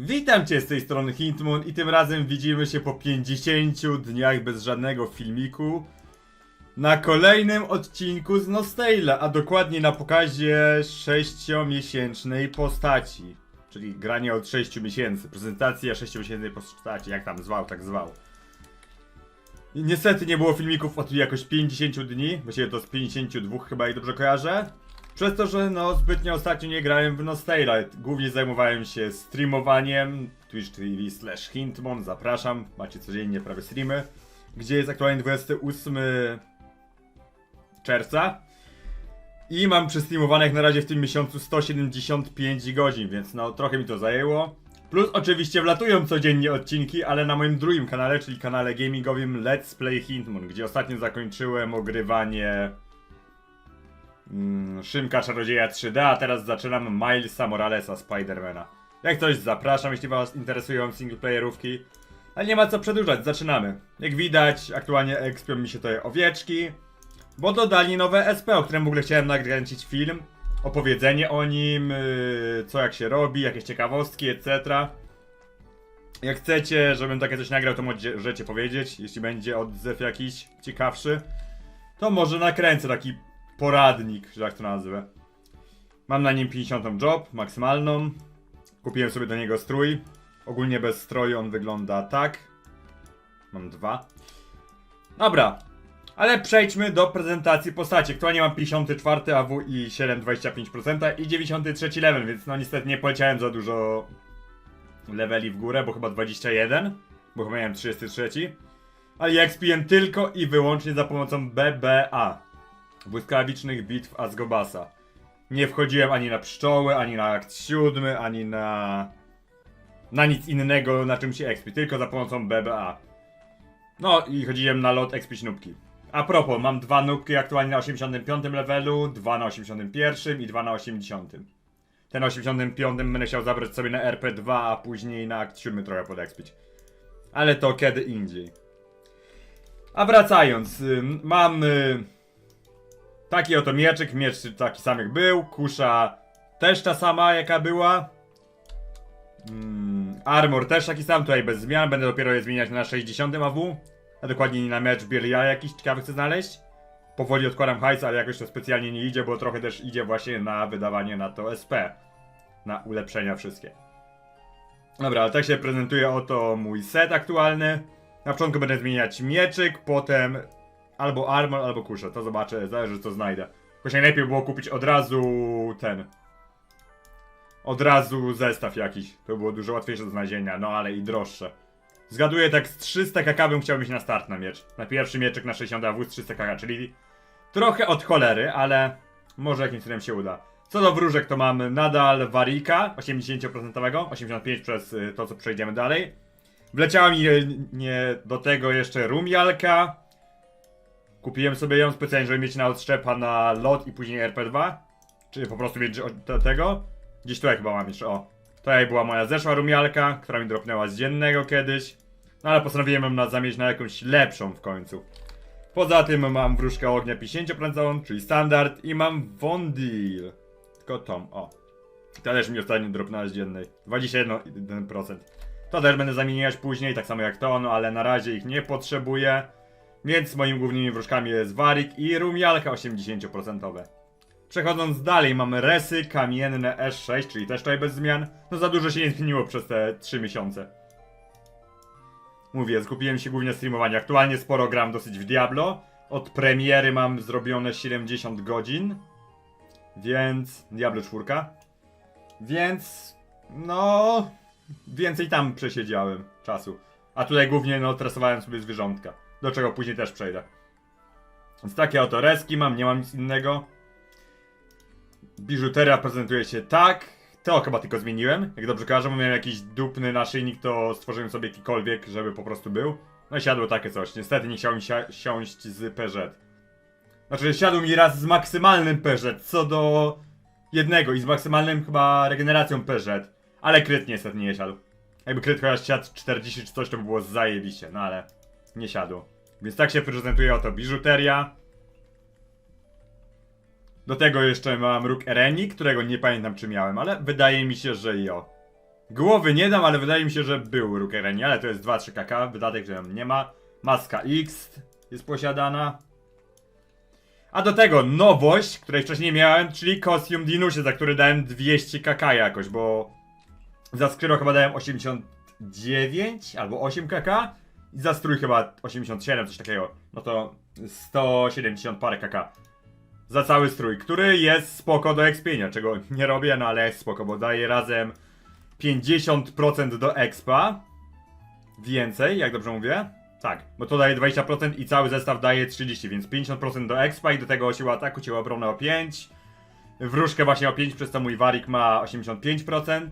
Witam Cię z tej strony Hintmoon i tym razem widzimy się po 50 dniach bez żadnego filmiku na kolejnym odcinku z Nostale'a, a dokładnie na pokazie 6-miesięcznej postaci. Czyli granie od 6 miesięcy, prezentacja 6-miesięcznej postaci, jak tam zwał, tak zwał. Niestety nie było filmików od jakoś 50 dni, właściwie to z 52 chyba i dobrze kojarzę. Przez to, że no zbytnio ostatnio nie grałem w Nostale'a, głównie zajmowałem się streamowaniem, Twitch TV slash Hintmon, zapraszam, macie codziennie prawie streamy, gdzie jest aktualnie 28 czerwca. I mam przestreamowanych na razie w tym miesiącu 175 godzin, więc no trochę mi to zajęło. Plus oczywiście wlatują codziennie odcinki, ale na moim drugim kanale, czyli kanale gamingowym Let's Play Hintmon, gdzie ostatnio zakończyłem ogrywanie mm, Szymka Czarodzieja 3D, a teraz zaczynam Milesa Moralesa Spidermana. Jak coś zapraszam, jeśli was interesują singleplayerówki. Ale nie ma co przedłużać, zaczynamy. Jak widać, aktualnie ekspią mi się tutaj owieczki, bo dodali nowe SP, o którym w ogóle chciałem nakręcić film. Opowiedzenie o nim, yy, co jak się robi, jakieś ciekawostki, etc. Jak chcecie, żebym takie coś nagrał, to możecie powiedzieć, jeśli będzie odzew jakiś ciekawszy. To może nakręcę taki poradnik, że jak to nazwę. Mam na nim 50 job, maksymalną. Kupiłem sobie do niego strój. Ogólnie bez stroju on wygląda tak. Mam dwa. Dobra, ale przejdźmy do prezentacji postaci. Aktualnie mam 54 AW i 7,25% i 93 level, więc no niestety nie poleciałem za dużo leveli w górę, bo chyba 21, bo chyba miałem 33. Ale ja expiłem tylko i wyłącznie za pomocą BBA błyskawicznych bitw Azgobasa. Nie wchodziłem ani na pszczoły, ani na akt siódmy, ani na... na nic innego, na czym się expi, tylko za pomocą BBA. No i chodziłem na lot expić nubki. A propos, mam dwa nubki aktualnie na 85 levelu, dwa na 81 i dwa na 80. Ten na 85 będę chciał zabrać sobie na RP2, a później na akt 7 trochę podexpić. Ale to kiedy indziej. A wracając, ym, mam... Taki oto mieczyk, miecz taki sam jak był, kusza też ta sama jaka była. Mm, armor też taki sam, tutaj bez zmian, będę dopiero je zmieniać na 60 AW. A dokładnie na mecz Bielia jakiś ciekawy chcę znaleźć. Powoli odkładam hajs, ale jakoś to specjalnie nie idzie, bo trochę też idzie właśnie na wydawanie na to SP. Na ulepszenia wszystkie. Dobra, ale tak się prezentuje oto mój set aktualny. Na początku będę zmieniać mieczyk, potem albo armor, albo kuszę. To zobaczę, zależy co znajdę. Jakoś najlepiej było kupić od razu ten. Od razu zestaw jakiś. To było dużo łatwiejsze do znalezienia, no ale i droższe. Zgaduję tak z 300 kk bym chciał mieć na start na miecz. Na pierwszy mieczek na 60 AW z 300 kk, czyli trochę od cholery, ale może jakimś cudem się uda. Co do wróżek to mam nadal Warika 80%, 85 przez y, to co przejdziemy dalej. Wleciała mi nie do tego jeszcze Rumialka. Kupiłem sobie ją specjalnie, żeby mieć na odszczepa na lot i później RP2. Czy po prostu mieć te- tego. Gdzieś tutaj chyba mam jeszcze, o. Tutaj była moja zeszła rumialka, która mi dropnęła z dziennego kiedyś. No ale postanowiłem ją na zamienić na jakąś lepszą w końcu. Poza tym mam wróżkę ognia 50%, czyli standard i mam Wondil. Tylko tą, o. Ta też mi ostatnio dropnęła z dziennej. 21%. To też będę zamieniać później, tak samo jak to, no ale na razie ich nie potrzebuję. Więc moimi głównymi wróżkami jest Warik i Rumialka 80%. Przechodząc dalej, mamy Resy kamienne S6, czyli też tutaj bez zmian. No za dużo się nie zmieniło przez te 3 miesiące. Mówię, skupiłem się głównie na streamowaniu. Aktualnie sporo gram dosyć w Diablo. Od premiery mam zrobione 70 godzin. Więc... Diablo 4. Więc... No... Więcej tam przesiedziałem czasu. A tutaj głównie no tresowałem sobie zwierzątka. Do czego później też przejdę. Więc takie oto reski mam, nie mam nic innego. Biżuteria prezentuje się tak. To chyba tylko zmieniłem. Jak dobrze kojarzę, miałem jakiś dupny naszyjnik, to stworzyłem sobie jakikolwiek, żeby po prostu był. No i siadło takie coś. Niestety nie chciał mi si- siąść z PZ. Znaczy, siadł mi raz z maksymalnym PZ, co do jednego i z maksymalnym chyba regeneracją PZ. Ale kryt niestety nie siadł. Jakby kryt chociaż siadł 40 czy coś, to by było zajebiście, no ale nie siadło. Więc tak się prezentuje oto biżuteria. Do tego jeszcze mam róg Ereni, którego nie pamiętam czy miałem, ale wydaje mi się, że jo. Głowy nie dam, ale wydaje mi się, że był Rukereni, ale to jest 2-3 kk, wydatek, że nie ma. Maska X jest posiadana. A do tego nowość, której wcześniej miałem, czyli kostium Dinusie, za który dałem 200 kk jakoś, bo za skryro chyba dałem 89 albo 8 kk za strój chyba 87, coś takiego. No to 170 parę kk. Za cały strój, który jest spoko do expienia, czego nie robię, no ale jest spoko, bo daje razem 50% do expa. Więcej, jak dobrze mówię? Tak, bo to daje 20% i cały zestaw daje 30, więc 50% do expa i do tego siła ataku, siła obrony o 5. Wróżkę właśnie o 5, przez to mój warik ma 85%.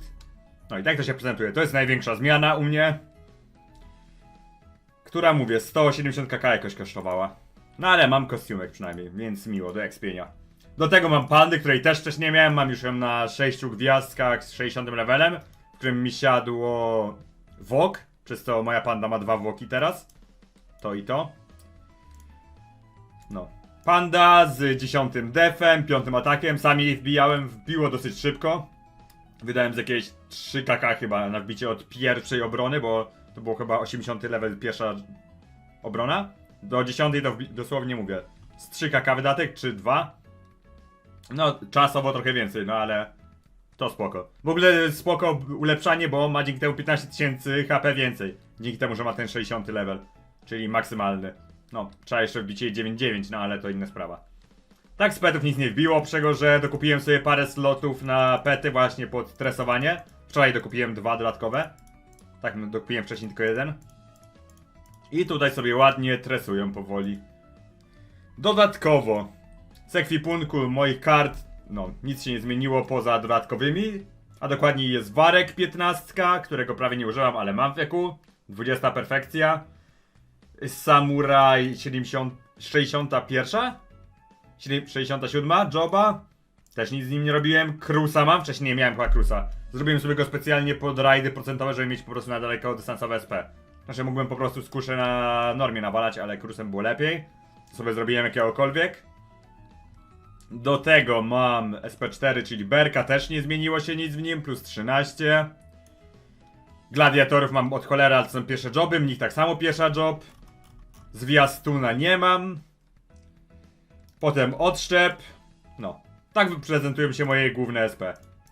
No i tak to się prezentuje. To jest największa zmiana u mnie. Która mówię, 170 kk jakoś kosztowała. No ale mam kostiumek przynajmniej, więc miło do ekspienia. Do tego mam pandy, której też wcześniej nie miałem. Mam już ją na 6 gwiazdkach z 60 levelem, w którym mi siadło wok. Przez to moja panda ma dwa woki teraz. To i to. No. Panda z 10 defem, 5 atakiem. Sami jej wbijałem, wbiło dosyć szybko. Wydałem z jakieś 3 kk chyba na wbicie od pierwszej obrony, bo to było chyba 80 level pierwsza obrona. Do 10 to dosłownie mówię. Z 3 kk wydatek, czy 2. No, czasowo trochę więcej, no ale to spoko. W ogóle spoko ulepszanie, bo ma dzięki temu 15 tysięcy HP więcej. Dzięki temu, że ma ten 60 level, czyli maksymalny. No, trzeba jeszcze wbicie 9-9, no ale to inna sprawa. Tak z petów nic nie wbiło, przego, że dokupiłem sobie parę slotów na pety właśnie pod tresowanie. Wczoraj dokupiłem dwa dodatkowe. Tak, no, dokupiłem wcześniej tylko jeden. I tutaj sobie ładnie tresują powoli. Dodatkowo, z ekwipunku moich kart, no, nic się nie zmieniło poza dodatkowymi. A dokładniej jest Warek 15, którego prawie nie użyłam, ale mam w wieku. 20 perfekcja. Samuraj 70, 61? Siedem- 67, Joba. Też nic z nim nie robiłem. Cruisa mam, wcześniej nie miałem chyba Cruisa. Zrobiłem sobie go specjalnie pod rajdy procentowe, żeby mieć po prostu na daleko dystansowe SP. Znaczy mógłbym po prostu skuszę na normie nawalać, ale Cruisem było lepiej. Sobie zrobiłem jakiegokolwiek. Do tego mam SP4, czyli Berka, też nie zmieniło się nic w nim, plus 13. Gladiatorów mam od cholera, to są pierwsze joby, mnich tak samo pierwsza job. Zwiastuna nie mam. Potem odszczep. No. Tak prezentują się moje główne SP.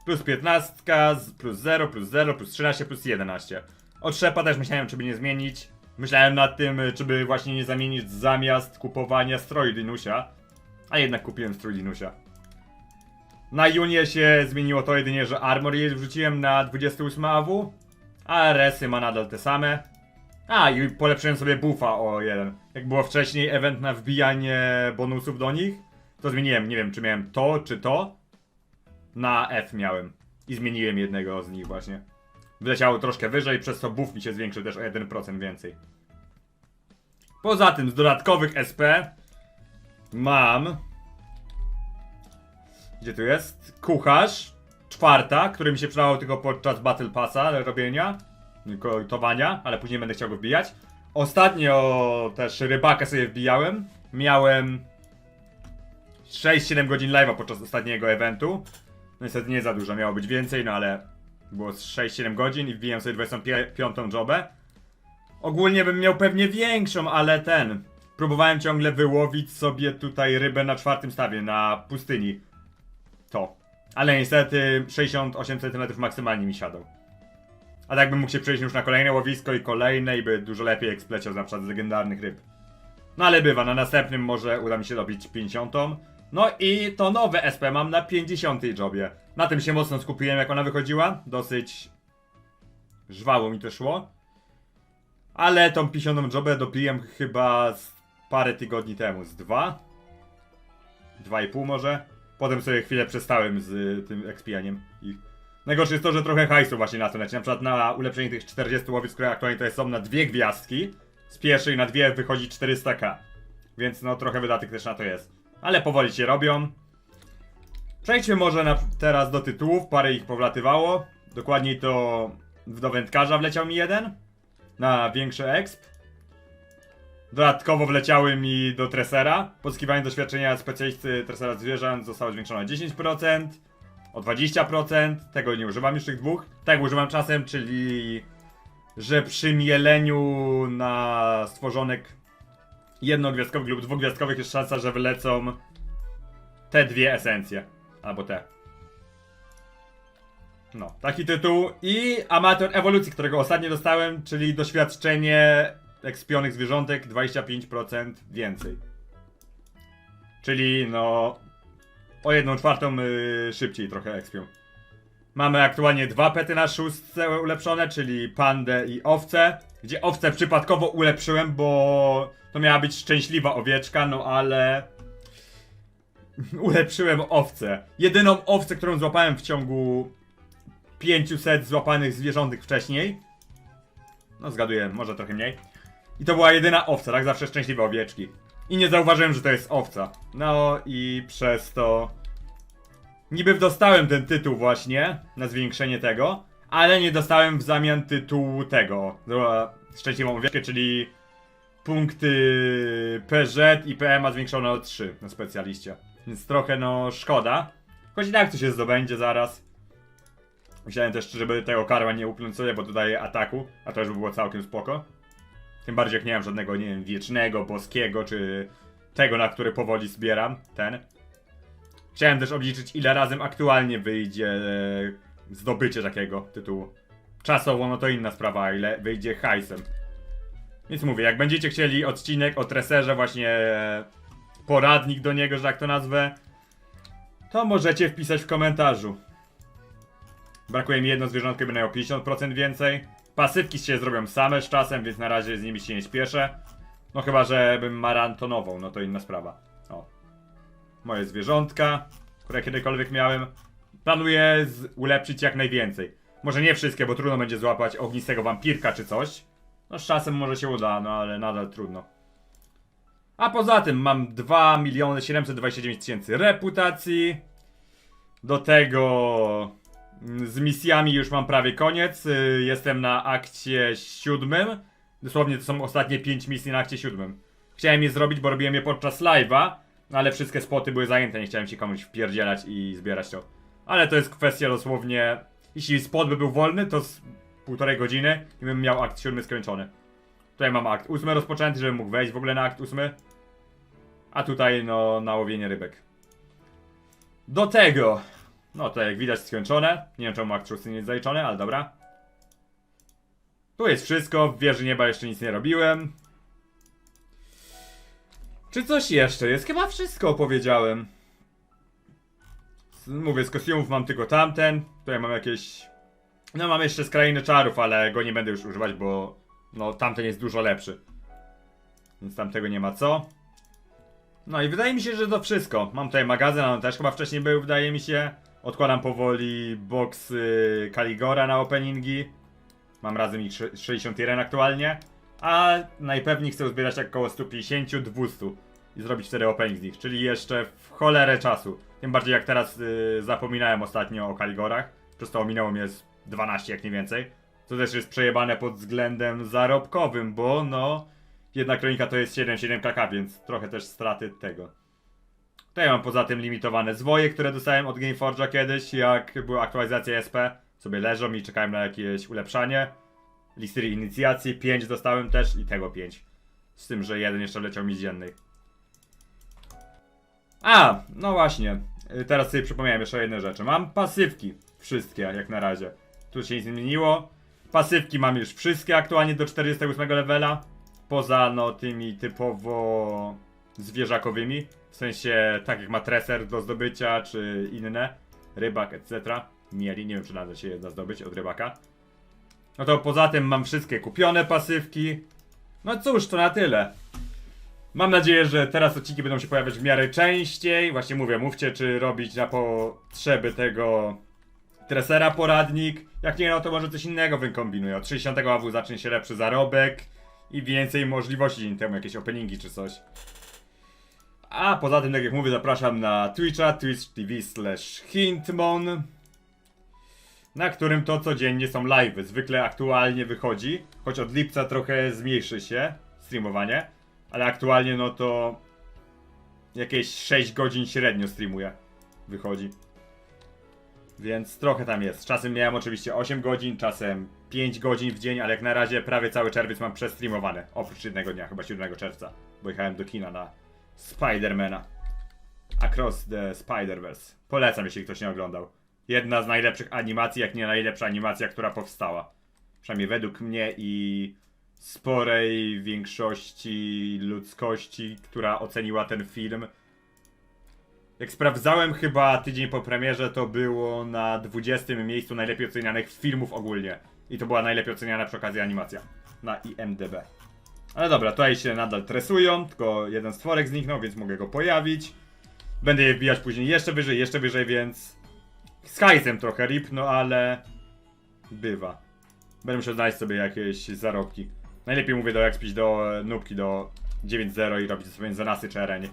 Plus 15, z- plus 0, plus 0, plus 13, plus 11. Otrzepa też myślałem, czy by nie zmienić. Myślałem nad tym, czy by właśnie nie zamienić zamiast kupowania stroju Dinusia. A jednak kupiłem strój Dinusia. Na Junie się zmieniło to jedynie, że Armor wrzuciłem na 28 AW, a resy ma nadal te same. A, i polepszyłem sobie buffa o jeden. Jak było wcześniej event na wbijanie bonusów do nich, to zmieniłem, nie wiem czy miałem to, czy to. Na F miałem. I zmieniłem jednego z nich właśnie. Wleciało troszkę wyżej, przez co buff mi się zwiększył też o 1% więcej. Poza tym z dodatkowych SP mam... Gdzie tu jest? Kucharz. Czwarta, który mi się przydawał tylko podczas Battle Passa robienia. Koltowania, ale później będę chciał go wbijać. Ostatnio też rybaka sobie wbijałem. Miałem 6-7 godzin live'a podczas ostatniego eventu. Niestety nie za dużo, miało być więcej, no ale było z 6-7 godzin i wbijam sobie 25 jobę. Ogólnie bym miał pewnie większą, ale ten. Próbowałem ciągle wyłowić sobie tutaj rybę na czwartym stawie, na pustyni. To. Ale niestety 68 cm maksymalnie mi siadał. A tak bym mógł się przejść już na kolejne łowisko i kolejne i by dużo lepiej ekspleciał na przykład z legendarnych ryb. No ale bywa, na następnym może uda mi się dobić 50. No i to nowe SP mam na 50 jobie. Na tym się mocno skupiłem jak ona wychodziła. Dosyć żwało mi to szło. Ale tą 50 jobę dopiłem chyba z parę tygodni temu, z dwa. Dwa i pół może. Potem sobie chwilę przestałem z tym ekspijaniem ich. Najgorsze jest to, że trochę hajsu właśnie na to leci. Na przykład na ulepszenie tych 40 łowisk, które aktualnie to są na dwie gwiazdki. Z pierwszej na dwie wychodzi 400k. Więc no trochę wydatek też na to jest. Ale powoli się robią. Przejdźmy może na, teraz do tytułów. Parę ich powlatywało. Dokładniej to w do wędkarza wleciał mi jeden. Na większy exp. Dodatkowo wleciały mi do tresera. Pozyskiwanie doświadczenia specjalisty tresera zwierząt zostało zwiększone o 10%. O 20%. Tego nie używam już tych dwóch. Tego używam czasem, czyli że przy mieleniu na stworzonek jednogwiazdkowych lub dwugwiazdkowych jest szansa, że wylecą te dwie esencje. Albo te. No, taki tytuł. I Amator Ewolucji, którego ostatnio dostałem, czyli doświadczenie ekspionych zwierzątek 25% więcej. Czyli no o jedną czwartą y, szybciej trochę ekspią. Mamy aktualnie dwa pety na szóstce ulepszone, czyli pandę i owce. Gdzie owce przypadkowo ulepszyłem, bo to miała być szczęśliwa owieczka, no ale ulepszyłem owcę. Jedyną owcę, którą złapałem w ciągu 500 złapanych zwierzątek wcześniej. No zgaduję, może trochę mniej. I to była jedyna owca, tak? Zawsze szczęśliwe owieczki. I nie zauważyłem, że to jest owca. No i przez to... Niby dostałem ten tytuł właśnie, na zwiększenie tego, ale nie dostałem w zamian tytułu tego, szczęśliwą owieczkę, czyli punkty PZ i PMA zwiększone o 3 na specjaliście. Więc trochę no szkoda. Choć i tak to się zdobędzie zaraz. Myślałem też, żeby tego karła nie sobie, bo dodaje ataku, a to już by było całkiem spoko. Tym bardziej jak nie mam żadnego, nie wiem, wiecznego, boskiego, czy tego, na który powoli zbieram, ten. Chciałem też obliczyć, ile razem aktualnie wyjdzie e, zdobycie takiego tytułu. Czasowo, no to inna sprawa, ile wyjdzie hajsem. Więc mówię, jak będziecie chcieli odcinek o treserze, właśnie e, poradnik do niego, że tak to nazwę, to możecie wpisać w komentarzu. Brakuje mi jedno zwierzątko, będę miał 50% więcej. Pasywki się zrobią same z czasem, więc na razie z nimi się nie śpieszę. No chyba, że bym marantonował, no to inna sprawa. O. Moje zwierzątka, które kiedykolwiek miałem. Planuję ulepszyć jak najwięcej. Może nie wszystkie, bo trudno będzie złapać ognistego wampirka czy coś. No z czasem może się uda, no ale nadal trudno. A poza tym mam 2 miliony 729 tysięcy reputacji. Do tego z misjami już mam prawie koniec. Y, Jestem na akcie siódmym. Dosłownie to są ostatnie 5 misji na akcie siódmym. Chciałem je zrobić, bo robiłem je podczas live'a, ale wszystkie spoty były zajęte, nie chciałem się komuś wpierdzielać i zbierać to. Ale to jest kwestia dosłownie... Jeśli spot by był wolny, to z półtorej godziny i bym miał akt siódmy skończony. Tutaj mam akt ósmy rozpoczęty, żebym mógł wejść w ogóle na akt ósmy. A tutaj, no, na łowienie rybek. Do tego... No to jak widać skończone. Nie wiem czemu szósty nie jest zaliczony, ale dobra. Tu jest wszystko, w wieży nieba jeszcze nic nie robiłem. Czy coś jeszcze jest? Chyba wszystko opowiedziałem. Mówię, z kostiumów mam tylko tamten. Tutaj mam jakieś... No mam jeszcze z Krainy Czarów, ale go nie będę już używać, bo... No tamten jest dużo lepszy. Więc tamtego nie ma co. No i wydaje mi się, że to wszystko. Mam tutaj magazyn, on też chyba wcześniej był, wydaje mi się. Odkładam powoli box y, Kaligora na openingi. Mam razem ich sze- 61 aktualnie. A najpewniej chcę zbierać tak około 150-200 i zrobić 4 opening z nich, czyli jeszcze w cholerę czasu. Tym bardziej jak teraz y, zapominałem ostatnio o Kaligorach. Przez to ominęło mnie z 12 jak nie więcej. To też jest przejebane pod względem zarobkowym, bo no... Jedna kronika to jest 7-7 kk, więc trochę też straty tego. Tutaj mam poza tym limitowane zwoje, które dostałem od Gameforge'a kiedyś, jak była aktualizacja SP. Sobie leżą i czekałem na jakieś ulepszanie. Listery inicjacji 5 dostałem też i tego 5. Z tym, że jeden jeszcze wleciał mi z dziennej. A, no właśnie. Y, Teraz sobie przypomniałem jeszcze o jednej rzeczy. Mam pasywki. Wszystkie, jak na razie. Tu się nic nie zmieniło. Pasywki mam już wszystkie aktualnie do 48 levela. Poza no tymi typowo zwierzakowymi. W sensie tak jak ma treser do zdobycia, czy inne. Rybak, etc. Mieli, nie wiem czy nada się jedna zdobyć od rybaka. No to poza tym mam wszystkie kupione pasywki. No cóż, to na tyle. Mam nadzieję, że teraz odcinki będą się pojawiać w miarę częściej. Właśnie mówię, mówcie, czy robić na potrzeby tego tresera poradnik. Jak nie, no to może coś innego wykombinuję. Od 60 AW zacznie się lepszy zarobek i więcej możliwości temu, jakieś openingi czy coś. A poza tym, tak jak mówię, zapraszam na Twitcha, twitch TV slash hintmon na którym to codziennie są live'y. Zwykle aktualnie wychodzi, choć od lipca trochę zmniejszy się streamowanie, ale aktualnie no to jakieś 6 godzin średnio streamuje. Wychodzi. Więc trochę tam jest. Czasem miałem oczywiście 8 godzin, czasem 5 godzin w dzień, ale jak na razie prawie cały czerwiec mam przestreamowany. Oprócz jednego dnia, chyba 7 czerwca. Bo jechałem do kina na Spidermana. Across the Spider-Verse. Polecam, jeśli ktoś nie oglądał. Jedna z najlepszych animacji, jak nie najlepsza animacja, która powstała. Przynajmniej według mnie i sporej większości ludzkości, która oceniła ten film. Jak sprawdzałem chyba tydzień po premierze, to było na 20 miejscu najlepiej ocenianych filmów ogólnie. I to była najlepiej oceniana przy okazji animacja. Na IMDB. Ale dobra, tutaj się nadal tresują, tylko jeden stworek zniknął, więc mogę go pojawić. Będę je wbijać później jeszcze wyżej, jeszcze wyżej, więc... Z hajsem trochę rip, no ale... Bywa. Będę musiał znaleźć sobie jakieś zarobki. Najlepiej mówię do jak spić do nubki do 9.0 i robić sobie zanasy czy arenie.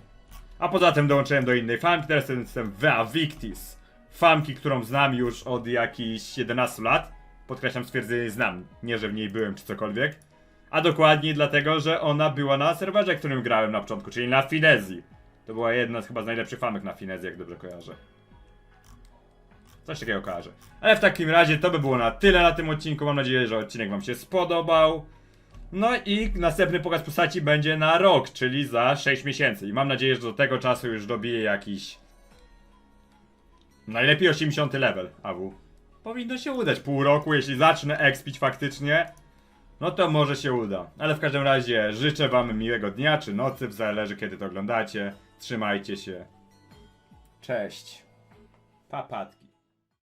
A poza tym dołączyłem do innej famki, teraz jestem Vea Victis. Famki, którą znam już od jakichś 11 lat. Podkreślam stwierdzenie znam, nie że w niej byłem czy cokolwiek. A dokładniej dlatego, że ona była na serwerze, którym grałem na początku, czyli na Finezji. To była jedna z chyba z najlepszych famek na Finezji, jak dobrze kojarzę. Coś takiego kojarzę. Ale w takim razie to by było na tyle na tym odcinku. Mam nadzieję, że odcinek Wam się spodobał. No i następny pokaz postaci będzie na rok, czyli za 6 miesięcy. I mam nadzieję, że do tego czasu już dobiję jakiś. Najlepiej 80 level, AW. Powinno się udać pół roku, jeśli zacznę expić faktycznie. No to może się uda. Ale w każdym razie życzę Wam miłego dnia czy nocy, zależy kiedy to oglądacie. Trzymajcie się. Cześć. Papatki.